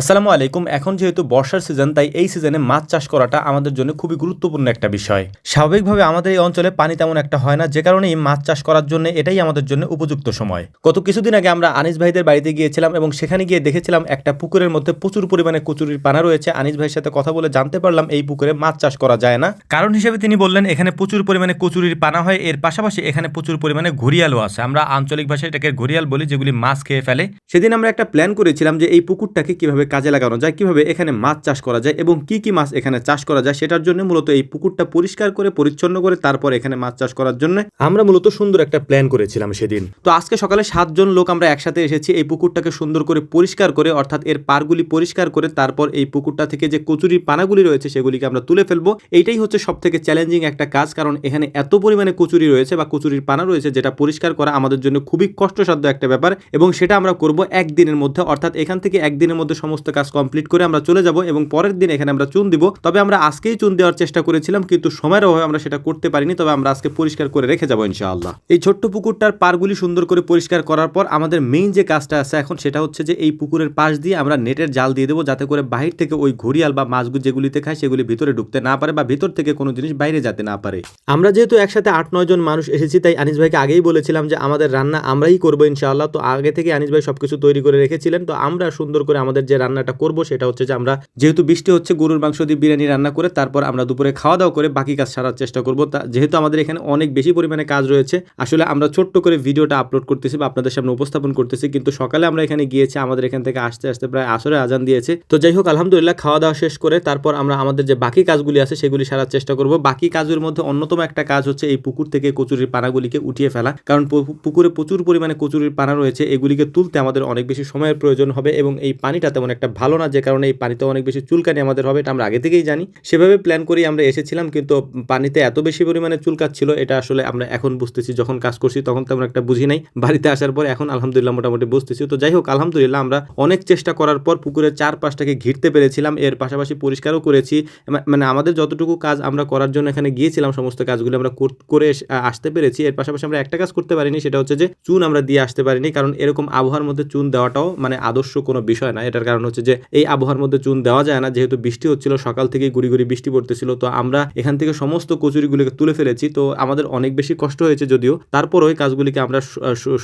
আসসালামু আলাইকুম। এখন যেহেতু বর্ষার সিজন তাই এই সিজনে মাছ চাষ করাটা আমাদের জন্য খুবই গুরুত্বপূর্ণ একটা বিষয়। স্বাভাবিকভাবে আমাদের এই অঞ্চলে পানি তেমন একটা হয় না, যে কারণে এই মাছ চাষ করার জন্য এটাই আমাদের জন্য উপযুক্ত সময়। গত কিছুদিন আগে আমরা আনিস ভাইদের বাড়িতে গিয়েছিলাম এবং সেখানে গিয়ে দেখেছিলাম একটা পুকুরের মধ্যে প্রচুর পরিমাণে কচুরির পানা রয়েছে। আনিস ভাইয়ের সাথে কথা বলে জানতে পারলাম এই পুকুরে মাছ চাষ করা যায় না। কারণ হিসেবে তিনি বললেন, এখানে প্রচুর পরিমাণে কচুরির পানা হয়, এর পাশাপাশি এখানে প্রচুর পরিমাণে ঘড়িয়ালও আছে। আমরা আঞ্চলিক ভাষায় এটাকে ঘড়িয়াল বলি, যেগুলি মাছ খেয়ে ফেলে। সেদিন আমরা একটা প্ল্যান করেছিলাম যে এই পুকুরটাকে কীভাবে কাজে লাগানো যায়, কীভাবে এখানে মাছ চাষ করা যায় এবং কি কি মাছ এখানে চাষ করা যায় সেটার জন্য মূলত এই পুকুরটা পরিষ্কার করে, পরিচ্ছন্ন করে তারপর এখানে মাছ চাষ করার জন্য আমরা মূলত সুন্দর একটা প্ল্যান করেছিলাম সেদিন। তো আজকে সকালে সাতজন লোক আমরা একসাথে এসেছি এই পুকুরটাকে সুন্দর করে পরিষ্কার করে, অর্থাৎ এর পারগুলি পরিষ্কার করে তারপর এই পুকুরটা থেকে যে কচুরির পানাগুলি রয়েছে সেগুলিকে আমরা তুলে ফেলব। এইটাই হচ্ছে সব থেকে চ্যালেঞ্জিং একটা কাজ, কারণ এখানে এত পরিমাণে কচুরি রয়েছে বা কচুরির পানা রয়েছে যেটা পরিষ্কার করা আমাদের জন্য খুবই কষ্টসাধ্য একটা ব্যাপার এবং সেটা আমরা করব একদিনের মধ্যে, অর্থাৎ এখান থেকে একদিনের মধ্যে সমস্ত কাজ কমপ্লিট করে আমরা চলে যাব এবং পরের দিন এখানে আমরা চুন দিব। তবে আমরা আজকেই চুন দেওয়ার চেষ্টা করেছিলাম কিন্তু সময়ের অভাবে আমরা সেটা করতে পারিনি। তবে আমরা আজকে পরিষ্কার করে রেখে যাব ইনশাআল্লাহ। এই ছোট্ট পুকুরটার পারগুলি সুন্দর করে পরিষ্কার করার পর আমাদের মেইন যে কাজটা আছে এখন সেটা হচ্ছে যে এই পুকুরের পাশ দিয়ে আমরা নেটের জাল দিয়ে দেবো যাতে করে বাহির থেকে ওই ঘড়িয়াল বা মাছগুলো যেগুলিতে খায় সেগুলি ভিতরে ঢুকতে না পারে বা ভিতর থেকে কোনো জিনিস বাইরে যেতে না পারে। আমরা যেহেতু একসাথে আট নয় জন মানুষ এসেছি, তাই আনিস ভাইকে আগেই বলেছিলাম যে আমাদের রান্না আমরাই করব ইনশাআল্লাহ। তো আগে থেকে আনিস ভাই সবকিছু তৈরি করে রেখেছিলেন। তো আমরা সুন্দর করে আমাদের যে রান্নাটা করব, সেটা হচ্ছে যে আমরা যেহেতু বৃষ্টি হচ্ছে, গরুর মাংস দিয়ে বিরিয়ানি রান্না করে তারপর আমরা দুপুরে খাওয়া দাওয়া করে বাকি কাজ সারার চেষ্টা করব। যেহেতু আমাদের এখানে অনেক বেশি পরিমাণে কাজ রয়েছে, আসলে আমরা ছোট্ট করে ভিডিওটা আপলোড করতেছি বা আপনাদের সামনে উপস্থাপন করতেছি, কিন্তু সকালে আমরা এখানে গিয়েছি, আমাদের এখান থেকে আসতে আসতে প্রায় আসরে আজান দিয়েছে। তো যাই হোক, আলহামদুলিল্লাহ খাওয়া দাওয়া শেষ করে তারপর আমরা আমাদের যে বাকি কাজগুলি আছে, সেগুলি সারার চেষ্টা করব। বাকি কাজের মধ্যে অন্যতম একটা কাজ হচ্ছে এই পুকুর থেকে কচুরির পানাগুলিকে উঠিয়ে ফেলা, কারণ পুকুরে প্রচুর পরিমাণে কচুরির পানা রয়েছে, এগুলিকে তুলতে আমাদের অনেক বেশি সময়ের প্রয়োজন হবে এবং এই পানিটা তেমন একটা ভালো না, যে কারণে এই পানিতে অনেক বেশি চুলকানি আমাদের হবে, এটা আমরা আগে থেকেই জানি। সেভাবে প্ল্যান করেই আমরা এসেছিলাম, কিন্তু পানিতে এত বেশি পরিমাণে চুলকাচ্ছিল, এটা আসলে আমরা এখন বুঝতেছি, যখন কাজ করছি তখন তেমন একটা বুঝি নাই। বাড়িতে আসার পর এখন আলহামদুলিল্লাহ মোটামুটি বুঝতেছি। তো যাই হোক, আলহামদুলিল্লাহ আমরা অনেক চেষ্টা করার পর পুকুরের চারপাশটাকে ঘিরতে পেরেছিলাম, এর পাশাপাশি পরিষ্কারও করেছি। মানে আমাদের যতটুকু কাজ আমরা করার জন্য এখানে গিয়েছিলাম, সমস্ত কাজগুলো আমরা কর- করে আসতে পেরেছি। এর পাশাপাশি আমরা একটা কাজ করতে পারিনি, সেটা হচ্ছে যে চুন আমরা দিয়ে আসতে পারিনি, কারণ এরকম আবহাওয়ার মধ্যে চুন দেওয়াটাও মানে আদর্শ কোনো বিষয় না, এটার কারণ হচ্ছে যে এই আবহাওয়ার মধ্যে চুন দেওয়া যায় না। যেহেতু বৃষ্টি হচ্ছিল, সকাল থেকে গুড়ি গুড়ি বৃষ্টি পড়তেছিল, তো আমরা এখান থেকে সমস্ত কচুরিগুলিকে তুলে ফেলেছি। তো আমাদের অনেক বেশি কষ্ট হয়েছে যদিও। তারপর ওই কাজগুলিকে আমরা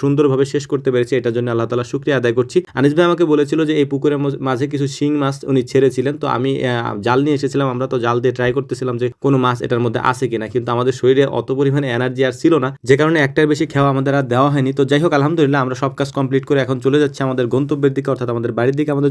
সুন্দরভাবে শেষ করতে পেরেছি। এটার জন্য আল্লাহ তালা শুক্রিয়া আদায় করছি। আনিস ভাই আমাকে বলেছিল যে এই পুকুরের মাঝে কিছু শিং মাছ উনি ছেড়েছিলেন। তো আমি জাল নিয়ে এসেছিলাম আমরা। তো জাল দিয়ে ট্রাই করতেছিলাম যে কোনো মাছ এটার মধ্যে আছে কিনা। কিন্তু আমাদের শরীরে অত পরিমাণে এনার্জি আর ছিল না। যে কারণে একটার বেশি খাওয়া আমাদের আর দেওয়া হয়নি। তো যাই হোক, আলহামদুলিল্লাহ আমরা সব কাজ কমপ্লিট করে এখন চলে যাচ্ছি আমাদের গন্তব্যের দিকে, অর্থাৎ আমাদের বাড়ির দিকে, আমাদের